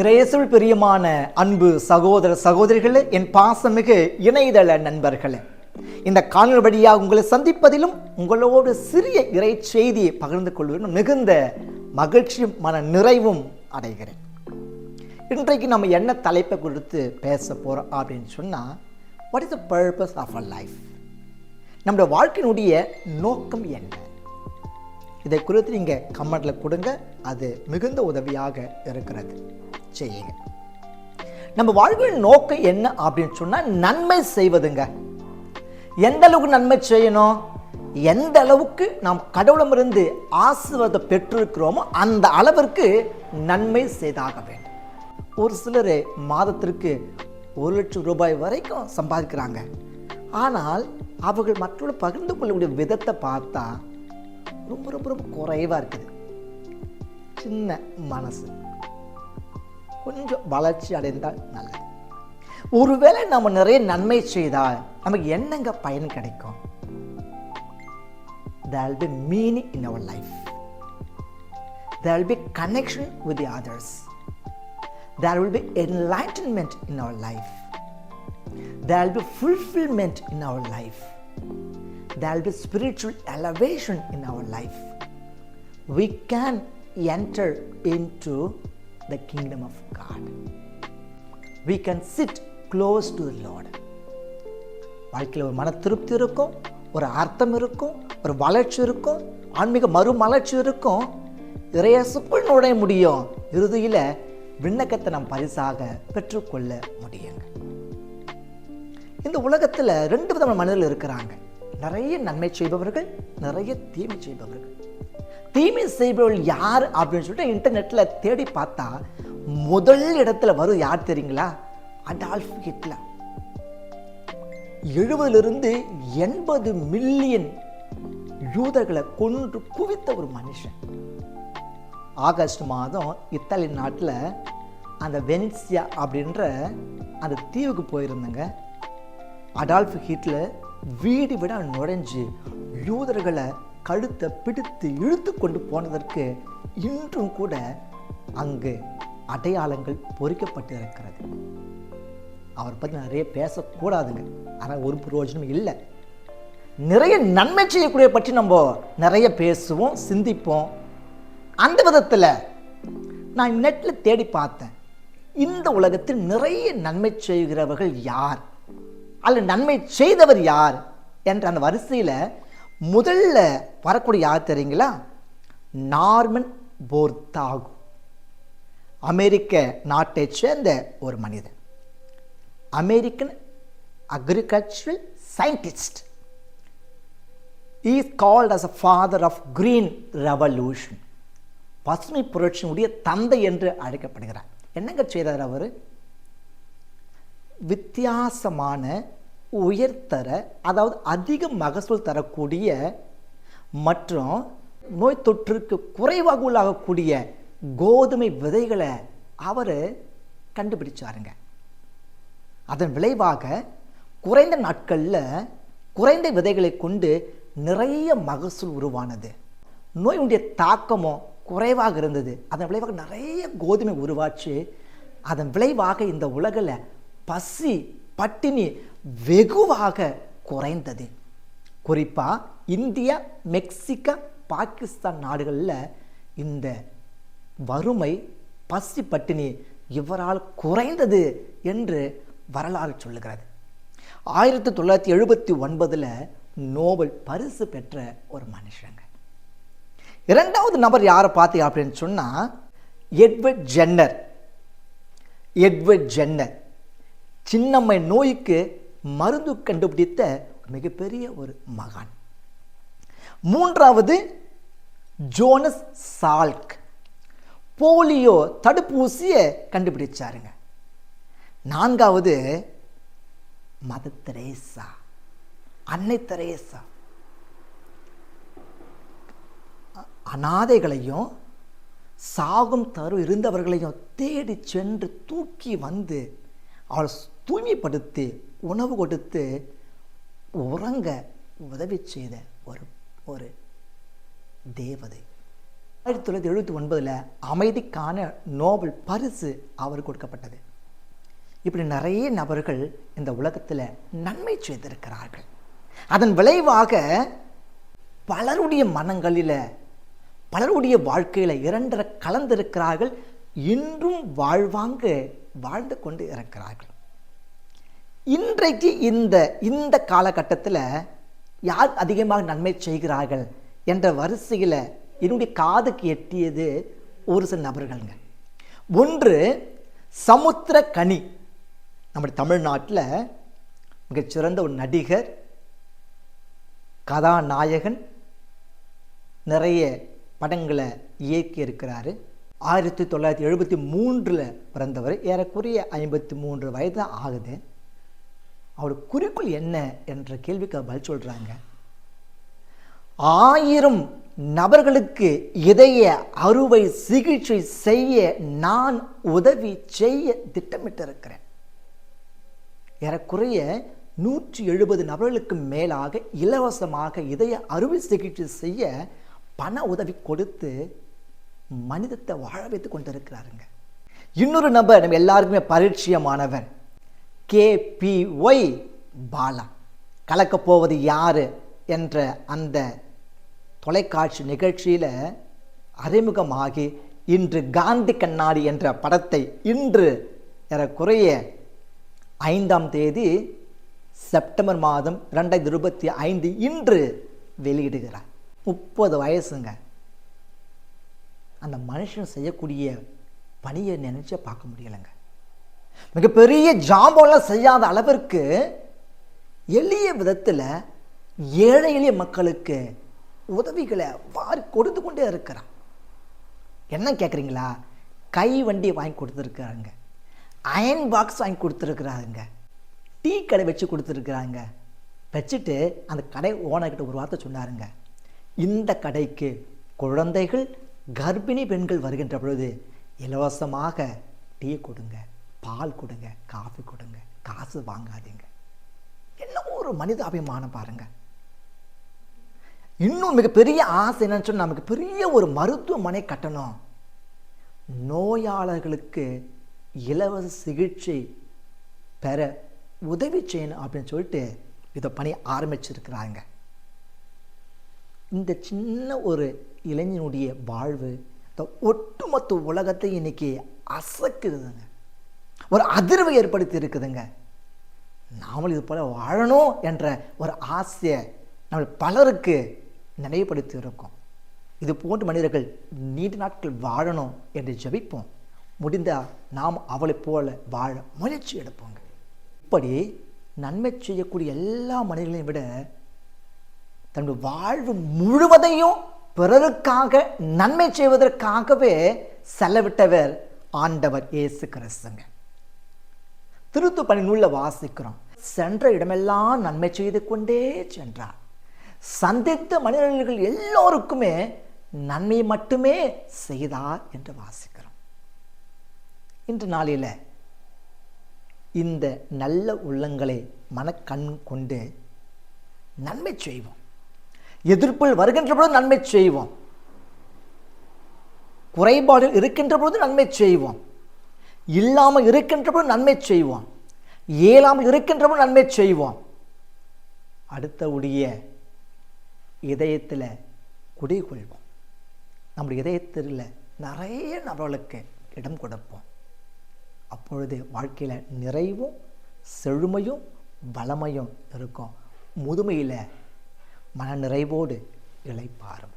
இறையேசுவில் பிரியமான அன்பு சகோதர சகோதரிகளே என் பாசமிகு இணையதள நண்பர்களே. இந்த காணொலி வழியாக உங்களை சந்திப்பதிலும் உங்களோடு சிறிய இறை செய்தியை பகிர்ந்து கொள்வதிலும் மிகுந்த மகிழ்ச்சியும் மன நிறைவும் அடைகிறேன். இன்றைக்கு நம்ம என்ன தலைப்பை கொடுத்து பேச போகிறோம் அப்படின்னு சொன்னால் what is the purpose of a life நம்முடைய வாழ்க்கையினுடைய நோக்கம் என்ன? இதை குறித்து நீங்கள் கமெண்டில் கொடுங்க அது மிகுந்த உதவியாக இருக்கிறது. செய்யுங்க. நம்ம வாழ்வின் நோக்கம் என்ன அப்படின்னு சொன்னால் நன்மை செய்வதுங்க. எந்த அளவுக்கு நன்மை செய்யணும்? எந்த அளவுக்கு நாம் கடவுளமிருந்து ஆசீர்வாதம் பெற்றிருக்கிறோமோ அந்த அளவிற்கு நன்மை செய்தாக வேண்டும். ஒரு சிலர் மாதத்திற்கு ஒரு லட்சம் ரூபாய் வரைக்கும் சம்பாதிக்கிறாங்க. ஆனால் அவர்கள் மற்றவர்கள் பகிர்ந்து கொள்ளக்கூடிய விதத்தை பார்த்தா ரொம்ப ரொம்ப ரொம்ப குறைவாக இருக்குது. சின்ன மனசு. கொஞ்சம் வளர்ச்சி அடைந்தால் நல்லது ஒருவேளை நம்ம நிறைய நன்மை செய்தால் நமக்கு என்னங்க பயன் கிடைக்கும் there will be meaning in our life there will be connection with the others there will be enlightenment in our life there will be fulfillment in our life there will be spiritual elevation in our life we can enter into the kingdom of god. We can sit close to the lord. வாழ்க்கையில் ஒரு மன திருப்தி இருக்கும் ஒரு அர்த்தம் இருக்கும் ஒரு வளர்ச்சி இருக்கும் ஆன்மீக மறுமலர்ச்சி இருக்கும். இறையசுக்குள் நுழைய முடியும். இறுதியில் விண்ணக்கத்தை நாம் பரிசாக பெற்றுக்கொள்ள முடியுங்க. இந்த உலகத்தில் ரெண்டு விதமான மனிதர்கள் இருக்கிறாங்க. நிறைய நன்மை செய்பவர்கள் நிறைய தீமை செய்பவர்கள். தீமை செய்பவர்கள் யார் அப்படின்னு சொல்லிட்டு இன்டர்நெட்டில் தேடி பார்த்தா முதல் இடத்துல வரும் யார் தெரியுங்களா? அடால்ஃப் ஹிட்லர் எழுபதுலேருந்து எண்பது மில்லியன் யூதர்களை கொன்று குவித்த ஒரு மனுஷன். ஆகஸ்ட் மாதம் இத்தாலி நாட்டில் அந்த வெனிசியா அப்படின்ற அந்த தீவுக்கு போயிருந்தேங்க. அடால்ஃப் ஹிட்லர் வீடு விட நுழைஞ்சு யூதர்களை கழுத்தை பிடித்து இழுத்து கொண்டு போனதற்கு இன்றும் கூட அங்கு அடையாளங்கள் பொறிக்கப்பட்டு இருக்கிறது அவரை பற்றி நிறைய பேசக்கூடாதுங்க. ஆனால் ஒரு பிரயோஜனம் இல்லை. நிறைய நன்மை செய்யக்கூடிய பற்றி நம்ம நிறைய பேசுவோம் சிந்திப்போம். அந்த விதத்தில் நான் நெட்டில் தேடி பார்த்தேன். இந்த உலகத்தில் நிறைய நன்மை செய்கிறவர்கள் யார்? அல்ல நன்மை செய்தவர் யார்? என்ற அந்த வரிசையில் முதல்ல வரக்கூடிய யார் தெரியுங்களா? நார்மன் போர்த்தாகு. அமெரிக்க நாட்டை சேர்ந்த ஒரு மனிதன். American agricultural scientist is called as a father of green revolution பசுமை புரட்சியினுடைய தந்தை என்று அழைக்கப்படுகிறார். என்னங்க செய்தார் அவர்? வித்தியாசமான உயர்தர அதாவது அதிக மகசூல் தரக்கூடிய மற்றும் நோய் தொற்றுக்கு குறைவாக உள்ளாகக்கூடிய கோதுமை விதைகளை அவர் கண்டுபிடிச்சாருங்க. அதன் விளைவாக குறைந்த நாட்களில் குறைந்த விதைகளை கொண்டு நிறைய மகசூல் உருவானது. நோயுடைய தாக்கமும் குறைவாக இருந்தது. அதன் விளைவாக நிறைய கோதுமை உருவாச்சு. அதன் விளைவாக இந்த உலகில் பசி பட்டினி வெகுவாக குறைந்தது. குறிப்பாக இந்தியா மெக்சிகா பாகிஸ்தான் நாடுகளில் இந்த வறுமை பசி பட்டினி இவரால் குறைந்தது என்று வரலாறு சொல்லுகிறது. ஆயிரத்தி தொள்ளாயிரத்தி எழுபத்தி ஒன்பதில் நோபல் பரிசு பெற்ற ஒரு மனுஷங்க. இரண்டாவது நபர் யாரை பார்த்தீங்க அப்படின்னு சொன்னால் எட்வர்ட் ஜென்னர். Edward Jenner. சின்னம்மை நோய்க்கு மருந்து கண்டுபிடித்த மிகப்பெரிய ஒரு மகான். மூன்றாவது ஜோனஸ் சால்க். போலியோ தடுப்பூசியை கண்டுபிடிச்சாருங்க. நான்காவது மத தெரேசா. அன்னை தெரேசா. அனாதைகளையும் சாகும் தரு இருந்தவர்களையும் தேடி சென்று தூக்கி வந்து அவள் தூய்மைப்படுத்தி உணவு கொடுத்து உறங்க உதவி செய்த ஒரு ஒரு தேவதை. ஆயிரத்தி தொள்ளாயிரத்தி எழுபத்தி ஒன்பதில் அமைதிக்கான நோபல் பரிசு அவர் கொடுக்கப்பட்டது. இப்படி நிறைய நபர்கள் இந்த உலகத்தில் நன்மை செய்திருக்கிறார்கள். அதன் விளைவாக பலருடைய மனங்களில் பலருடைய வாழ்க்கையில் இரண்டரை கலந்திருக்கிறார்கள் இன்றும் வாழ்வாங்க வாழ்ந்து கொண்டு இருக்கிறார்கள். இன்றைக்கு இந்த இந்த காலகட்டத்தில் யார் அதிகமாக நன்மை செய்கிறார்கள் என்ற வரிசையில் என்னுடைய காதுக்கு எட்டியது ஒரு சில நபர்களுங்க. ஒன்று சமுத்திர கனி. நம்முடைய தமிழ்நாட்டில் மிகச்சிறந்த ஒரு நடிகர் கதாநாயகன் நிறைய படங்களை இயக்கி இருக்கிறாரு ஆயிரத்தி தொள்ளாயிரத்தி எழுபத்தி மூன்றில் பிறந்தவர். ஏறக்குறைய ஐம்பத்தி மூன்று வயது ஆகுது. அவருடைய குறிக்கோள் என்ன என்ற கேள்விக்கு பதில் சொல்கிறாங்க ஆயிரம் நபர்களுக்கு இதய அறுவை சிகிச்சை செய்ய நான் உதவி செய்ய திட்டமிட்டிருக்கிறேன். ஏறக்குறைய நூற்றி எழுபது நபர்களுக்கு மேலாக இலவசமாக இதய அறுவை சிகிச்சை செய்ய பண உதவி கொடுத்து மனிதத்தை வாழ வைத்து கொண்டிருக்கிறாருங்க. இன்னொரு நபர் நம்ம எல்லாருக்குமே பரிச்சயமானவர் கே பி ஒய் பாலா. கலக்கப் போவது என்ற அந்த தொலைக்காட்சி நிகழ்ச்சியில் அறிமுகமாகி இன்று காந்தி கண்ணாடி என்ற படத்தை இன்று ஏறக்குறைய ஐந்தாம் தேதி செப்டம்பர் மாதம் ரெண்டாயிரத்தி இருபத்தி ஐந்து இன்று வெளியிடுகிறார். முப்பது வயசுங்க. அந்த மனுஷன் செய்யக்கூடிய பணியை நினச்சே பார்க்க முடியலைங்க. மிகப்பெரிய ஜாபெல்லாம் செய்யாத அளவிற்கு எளிய விதத்தில் ஏழை எளிய மக்களுக்கு உதவிகளை வாரி கொடுத்து கொண்டே இருக்கிறான். என்ன கேட்குறீங்களா கை வண்டி வாங்கி கொடுத்துருக்குறாங்க. அயன் பாக்ஸ் வாங்கி கொடுத்துருக்குறாங்க. டீ கடை வச்சு கொடுத்துருக்குறாங்க. வச்சுட்டு அந்த கடை ஓனர்கிட்ட ஒரு வார்த்தை சொன்னாருங்க. இந்த கடைக்கு குழந்தைகள் கர்ப்பிணி பெண்கள் வருகின்ற பொழுது இலவசமாக டீ கொடுங்க. பால் கொடுங்க காஃபி கொடுங்க காசு வாங்காதீங்க. என்ன ஒரு மனித அபிமானம் பாருங்க. இன்னும் மிகப்பெரிய ஆசை என்னன்னு சொன்னால் நமக்கு பெரிய ஒரு மருத்துவமனை கட்டணும். நோயாளர்களுக்கு இலவச சிகிச்சை பெற உதவி செய்யணும் அப்படின்னு சொல்லிட்டு இதை பணி ஆரம்பிச்சிருக்கிறாங்க. இந்த சின்ன ஒரு இளைஞனுடைய வாழ்வு இந்த ஒட்டுமொத்த உலகத்தை இன்னைக்கு அசக்குதுங்க. ஒரு அதிர்வை ஏற்படுத்தி இருக்குதுங்க நாமளும் இது போல் வாழணும் என்ற ஒரு ஆசையை நம்ம பலருக்கு நினைவுபடுத்தி இருக்கோம் இது போன்ற மனிதர்கள் நீண்ட நாட்கள் வாழணும் என்று ஜெபிப்போம். முடிந்தால் நாம் அவளை போல வாழ முயற்சி எடுப்போங்க. இப்படி நன்மை செய்யக்கூடிய எல்லா மனிதர்களையும் விட தன்னுடைய வாழ்வு முழுவதையும் பிறருக்காக நன்மை செய்வதற்காகவே செலவிட்டவர் ஆண்டவர் இயேசு கிறிஸ்துங்க. திருத்து பணி நூலில் வாசிக்கிறோம். சென்ற இடமெல்லாம் நன்மை செய்து கொண்டே சென்றார். சந்தித்த மனிதர்கள் எல்லோருக்குமே நன்மை மட்டுமே செய்தார் என்று வாசிக்கிறோம். இன்று நாளில் இந்த நல்ல உள்ளங்களை மனக்கண் கொண்டு நன்மை செய்வோம். எதிர்ப்புகள் வருகின்ற பொழுது நன்மை செய்வோம். குறைபாடு இருக்கின்ற பொழுது நன்மை செய்வோம். இல்லாமல் இருக்கின்றவன் நன்மை செய்வோம் இயலாமல் இருக்கின்றவன் நன்மை செய்வோம் அடுத்தவுடைய இதயத்தில் குடிகொள்வோம். நம்முடைய இதயத்தில் நிறைய நபர்களுக்கு இடம் கொடுப்போம். அப்பொழுது வாழ்க்கையில் நிறைவும் செழுமையும் வளமையும் இருக்கும். முதுமையில் மன நிறைவோடு இளைப்பாரும்